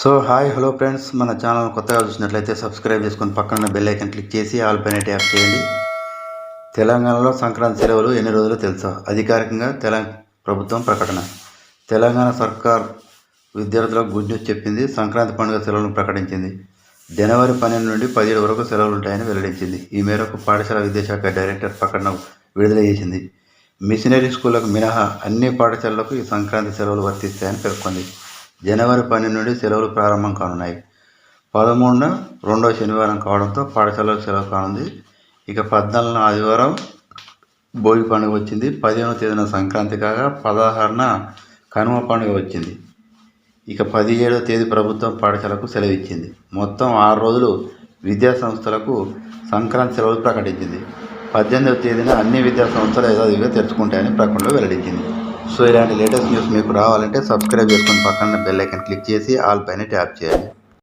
So hi hello friends. మన channel కొత్తగా చూసినట్లయితే సబ్స్క్రైబ్ చేసుకొని పక్కన బెల్ ఐకన్ క్లిక్ చేసి ఆల్ పైన ట్యాప్ చేయండి. తెలంగాణలో సంక్రాంతి సెలవులు ఎన్ని రోజులు తెలుసా? అధికారికంగా తెలంగాణ ప్రభుత్వం ప్రకటన. తెలంగాణ సర్కార్ విద్యార్థులకు గుడ్ న్యూస్ చెప్పింది. సంక్రాంతి పండుగ సెలవులను ప్రకటించింది. జనవరి పన్నెండు నుండి పదిహేడు వరకు సెలవులు ఉంటాయని వెల్లడించింది. ఈ మేరకు పాఠశాల విద్యాశాఖ డైరెక్టర్ ప్రకటన విడుదల చేసింది. మిషనరీ స్కూళ్ళకు మినహా అన్ని పాఠశాలలకు ఈ సంక్రాంతి సెలవులు వర్తిస్తాయని పేర్కొంది. జనవరి పన్నెండు నుండి సెలవులు ప్రారంభం కానున్నాయి. పదమూడున రెండవ శనివారం కావడంతో పాఠశాలలో సెలవు కానుంది. ఇక పద్నాలుగున ఆదివారం భోగి పండుగ వచ్చింది. పదిహేనవ తేదీన సంక్రాంతి కాగా పదహారున కనుమ పండుగ వచ్చింది. ఇక పదిహేడవ తేదీ ప్రభుత్వం పాఠశాలకు సెలవు ఇచ్చింది. మొత్తం ఆరు రోజులు విద్యా సంస్థలకు సంక్రాంతి సెలవులు ప్రకటించింది. పద్దెనిమిదవ తేదీన అన్ని విద్యా సంస్థలు యథావిధిగా తెరుచుకుంటాయని ప్రకటనలో వెల్లడించింది. సో ఇలాంటి లేటెస్ట్ న్యూస్ మీకు రావాలంటే సబ్స్క్రైబ్ చేసుకొని పక్కన బెల్ ఐకన్ క్లిక్ చేసి ఆల్ పైన ట్యాప్ చేయండి.